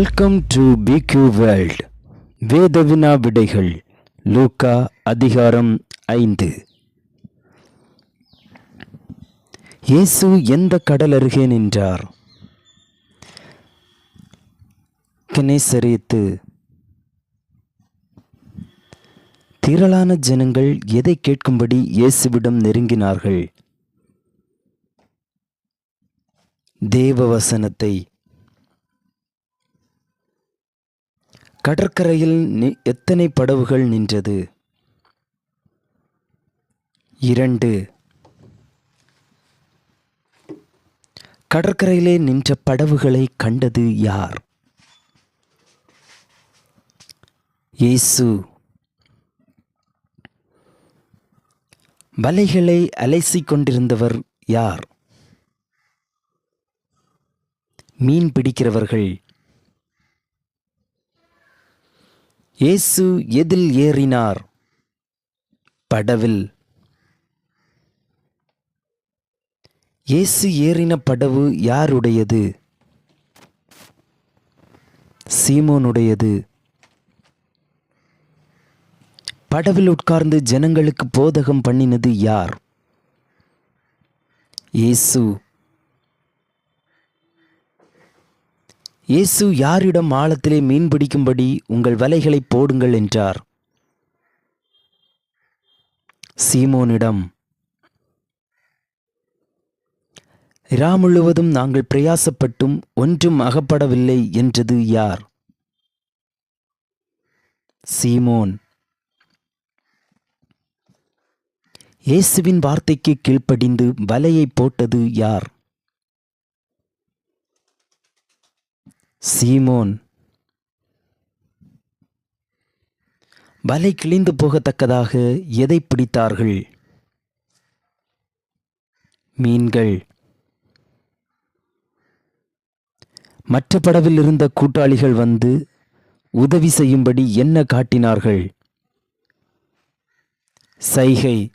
Welcome to BQ world வேதவினா விடைகள் லூக்கா அதிகாரம் ஐந்து. இயேசு எந்த கடல் அருகே நின்றார்? கினேசரித்து. திரளான ஜனங்கள் எதை கேட்கும்படி இயேசுவிடம் நெருங்கினார்கள்? தேவ கடற்கரையில் நி- எத்தனை படகுகள் நின்றது? இரண்டு. கடற்கரையிலே நின்ற படவுகளை கண்டது யார்? இயேசு. வலைகளை அலைசிக் கொண்டிருந்தவர் யார்? மீன் பிடிக்கிறவர்கள். இயேசு எதில் ஏறினார்? படவில். இயேசு ஏறின படவு யாருடையது? சீமோனுடையது. படவில் உட்கார்ந்து ஜனங்களுக்கு போதகம் பண்ணினது யார்? இயேசு. இயேசு யாரிடம் ஆழத்திலே மீன் பிடிக்கும்படி உங்கள் வலைகளை போடுங்கள் என்றார். சீமோனிடம் இரா முழுவதும் நாங்கள் பிரயாசப்பட்டும் ஒன்றும் அகப்படவில்லை என்றது யார்? சீமோன் இயேசுவின் வார்த்தைக்கு கீழ்ப்படிந்து வலையை போட்டது யார்? சீமோன். வலை கிழிந்து போகத்தக்கதாக எதை பிடித்தார்கள்? மீன்கள். மற்ற படவில் இருந்த கூட்டாளிகள் வந்து உதவி செய்யும்படி என்ன காட்டினார்கள்? சைகை.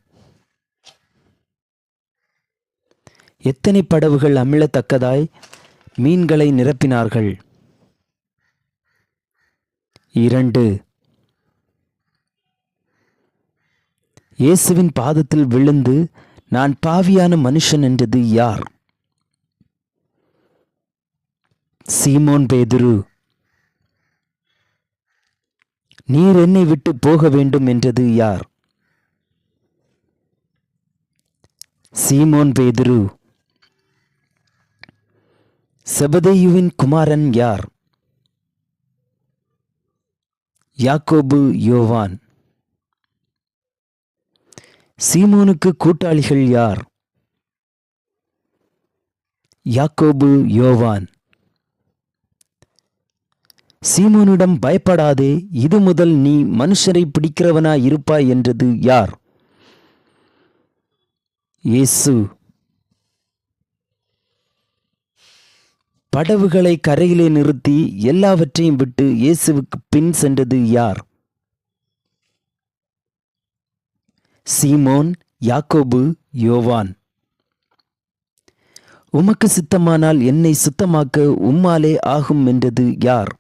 எத்தனை படவுகள் அமிழத்தக்கதாய் மீன்களை நிரப்பினார்கள்? இரண்டு. இயேசுவின் பாதத்தில் விழுந்து நான் பாவியான மனுஷன் என்றது யார்? சீமோன் பேதுரு. நீர் என்னை விட்டு போக வேண்டும் என்றது யார்? சீமோன் பேதுரு. செபதேயுவின் குமாரன் யார்? யாக்கோபு யோவான். சீமோனுக்கு கூட்டாளிகள் யார்? யாக்கோபு யோவான். சீமோனிடம் பயப்படாதே இது முதல் நீ மனுஷரை பிடிக்கிறவனாய் இருப்பாய் என்றது யார்? இயேசு. படவுகளை கரையிலே நிறுத்தி எல்லாவற்றையும் விட்டு இயேசுவுக்கு பின் சென்றது யார்? சீமோன் யாக்கோபு யோவான். உமக்கு சித்தமானால் என்னை சுத்தமாக்க உம்மாலே ஆகும் என்றது யார்?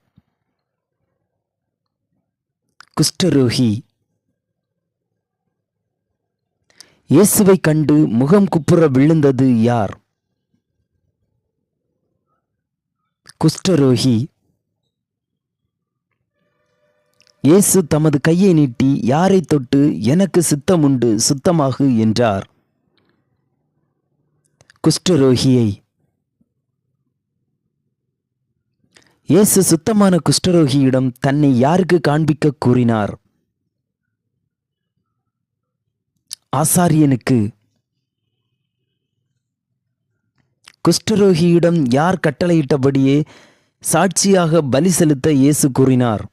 குஷ்டரோகி. இயேசுவை கண்டு முகம் குப்புற விழுந்தது யார்? குஷ்டரோகி. இயேசு தமது கையை நீட்டி யாரை தொட்டு எனக்கு சித்தமுண்டு சுத்தமாகு என்றார். குஷ்டரோகியை. இயேசு சுத்தமான குஷ்டரோகியிடம் தன்னை யாருக்கு காண்பிக்க கூறினார்? ஆசாரியனுக்கு. குஷ்டரோகியிடம் யார் கட்டளையிட்டபடியே சாட்சியாக பலி செலுத்த இயேசு கூறினார்.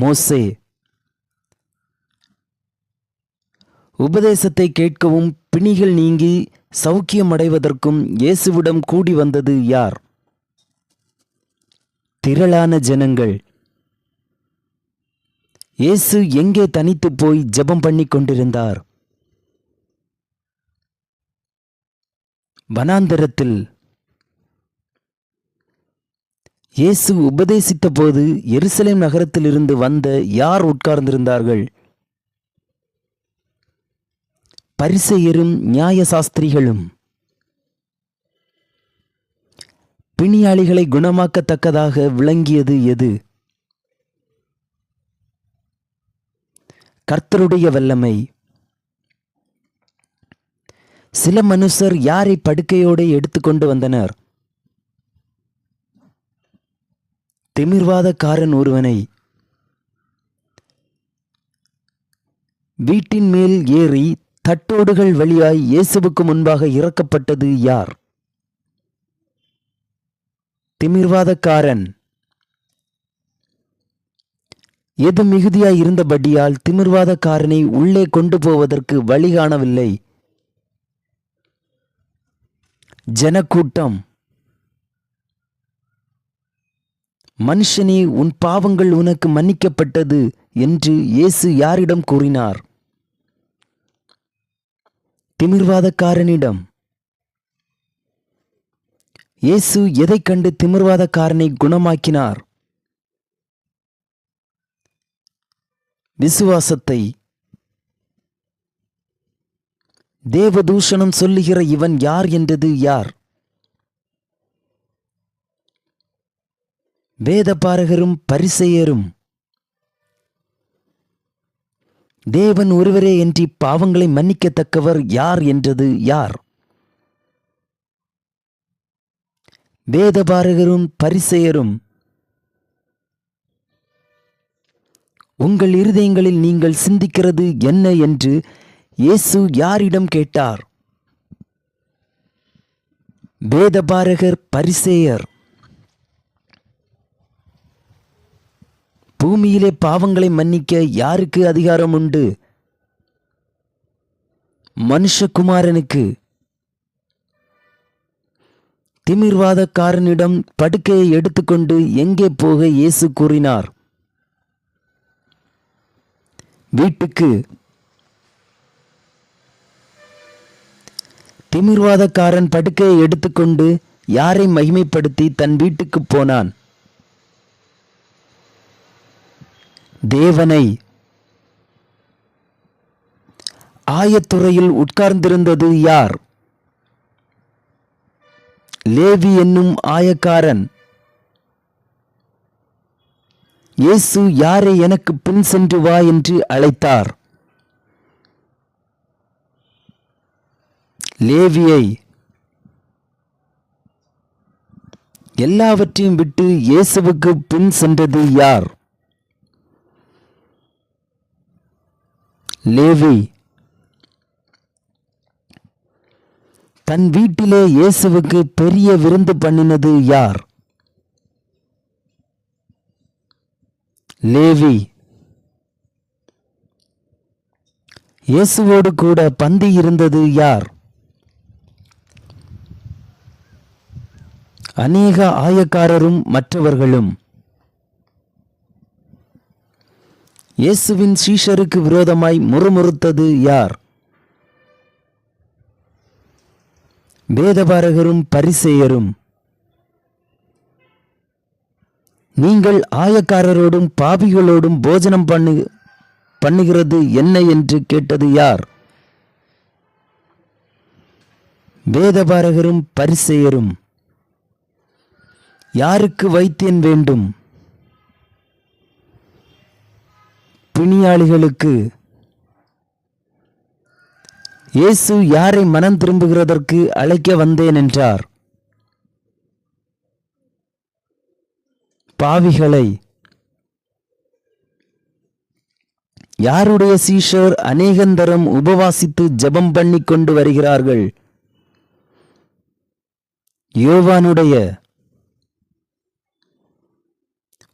மோசே உபதேசத்தை கேட்கவும் பிணிகள் நீங்கி சௌக்கியம் அடைவதற்கும் இயேசுவிடம் கூடி வந்தது யார்? திரளான ஜனங்கள். இயேசு எங்கே தனித்து போய் ஜெபம் பண்ணி கொண்டிருந்தார்? வனாந்தரத்தில் இயேசு உபதேசித்த போது எருசலேம் நகரத்திலிருந்து வந்த யார் உட்கார்ந்திருந்தார்கள்? பரிசெயரும் நியாயசாஸ்திரிகளும். பிணியாளிகளை குணமாக்கத்தக்கதாக விளங்கியது எது? கர்த்தருடைய வல்லமை. சில மனுஷர் யாரை படுக்கையோடு எடுத்துக்கொண்டு வந்தனர்? திமிர்வாதக்காரன் ஒருவனை வீட்டின் மேல் ஏறி தட்டோடுகள் வழியாய் இயேசுவுக்கு முன்பாக இறக்கப்பட்டது யார்? திமிர்வாதக்காரன். எது மிகுதியாய் இருந்தபடியால் திமிர்வாதக்காரனை உள்ளே கொண்டு போவதற்கு வழி காணவில்லை. ஜனக்கூட்டம். மனுஷனே உன் பாவங்கள் உனக்கு மன்னிக்கப்பட்டது என்று இயேசு யாரிடம் கூறினார்? திமிர்வாதக்காரனிடம். இயேசு எதை கண்டு திமிர்வாதக்காரனை குணமாக்கினார்? விசுவாசத்தை. தேவதூஷணம் சொல்லுகிற இவன் யார் என்றது யார்? வேதபாரகரும் பரிசெயரும். தேவன் ஒருவரே என்று பாவங்களை மன்னிக்கத்தக்கவர் யார் என்றது யார்? வேதபாரகரும் பரிசெயரும். உங்கள் இருதயங்களில் நீங்கள் சிந்திக்கிறது என்ன என்று இயேசு யாரிடம் கேட்டார்? வேதபாரகர் பரிசேயர். பூமியிலே பாவங்களை மன்னிக்க யாருக்கு அதிகாரம் உண்டு? மனுஷகுமாரனுக்கு. திமிர்வாதக்காரனிடம் படுக்கையை எடுத்துக்கொண்டு எங்கே போக இயேசு கூறினார்? வீட்டுக்கு. திமிர்வாதக்காரன் படுக்கையை எடுத்துக்கொண்டு யாரை மகிமைப்படுத்தி தன் வீட்டுக்கு போனான்? தேவனை. ஆயத்துறையில் உட்கார்ந்திருந்தது யார்? லேவி என்னும் ஆயக்காரன். இயேசு யாரை எனக்கு பின் சென்று வா என்று அழைத்தார். லேவியை எல்லாவற்றையும் விட்டு இயேசுவுக்கு பின் சென்றது யார்? லேவி. தன் வீட்டிலே இயேசுவுக்கு பெரிய விருந்து பண்ணினது யார்? லேவி. இயேசுவோடு கூட பந்தி இருந்தது யார்? அநேக ஆயக்காரரும் மற்றவர்களும். இயேசுவின் சீஷருக்கு விரோதமாய் முறுமுறுத்தது யார்? வேதபாரகரும் பரிசேயரும். நீங்கள் ஆயக்காரரோடும் பாபிகளோடும் போஜனம் பண்ணு பண்ணுகிறது என்ன என்று கேட்டது யார்? வேதபாரகரும் பரிசேயரும். யாருக்கு வைத்தியன் வேண்டும்? பிணியாளிகளுக்கு. இயேசு யாரை மனம் திரும்புகிறதற்கு அழைக்க வந்தேன் என்றார். பாவிகளை. யாருடைய சீஷர் அநேகந்தரம் உபவாசித்து ஜெபம் பண்ணி கொண்டு வருகிறார்கள்? யோவானுடைய.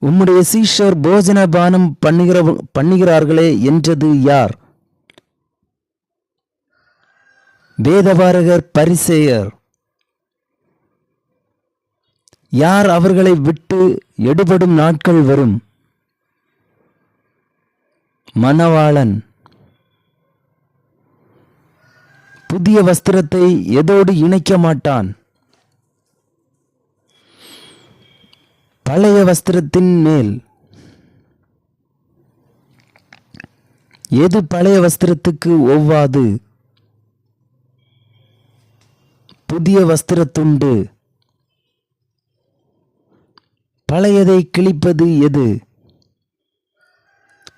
உம்முடைய சீஷர் போஜன பானம் பண்ணுகிற பண்ணுகிறார்களே என்றது யார்? வேதபாரகர் பரிசேயர். யார் அவர்களை விட்டு எடுபடும் நாட்கள் வரும்? மணவாளன். புதிய வஸ்திரத்தை எதோடு இணைக்க மாட்டான்? பழைய வஸ்திரத்தின் மேல். எது பழைய வஸ்திரத்துக்கு ஒவ்வாது? புதிய வஸ்திரத்துண்டு. பழையதை கிழிப்பது எது?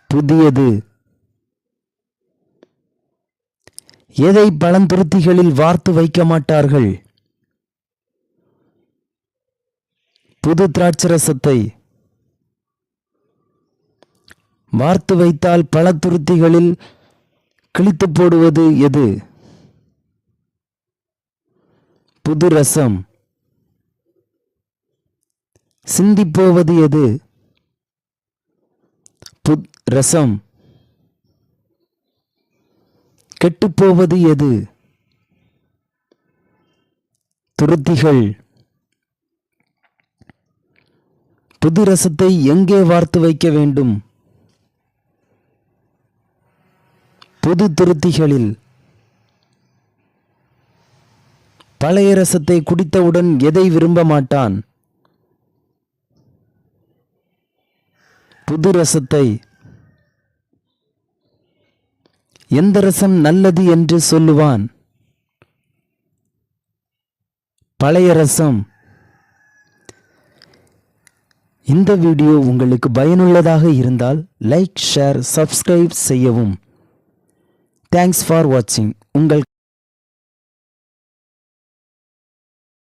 புதியது. எதை பழந்துருத்திகளில் வார்த்து வைக்க மாட்டார்கள்? புது திராட்சரசத்தை வார்த்து வைத்தால் பழத்துருத்திகளில் கிழித்து போடுவது எது? புது ரசம். சிந்திப்போவது எது? புத் ரசம். கெட்டுப்போவது எது? துருத்திகள். புது ரசத்தை எங்கே வார்த்து வைக்க வேண்டும்? புது துருத்திகளில். பழைய ரசத்தை குடித்தவுடன் எதை விரும்ப மாட்டான்? புது ரசத்தை. எந்த ரசம் நல்லது என்று சொல்லுவான்? பழைய ரசம். இந்த வீடியோ உங்களுக்கு பயனுள்ளதாக இருந்தால் லைக் ஷேர் சப்ஸ்கிரைப் செய்யவும். தேங்க்ஸ் ஃபார் வாட்சிங் உங்கள்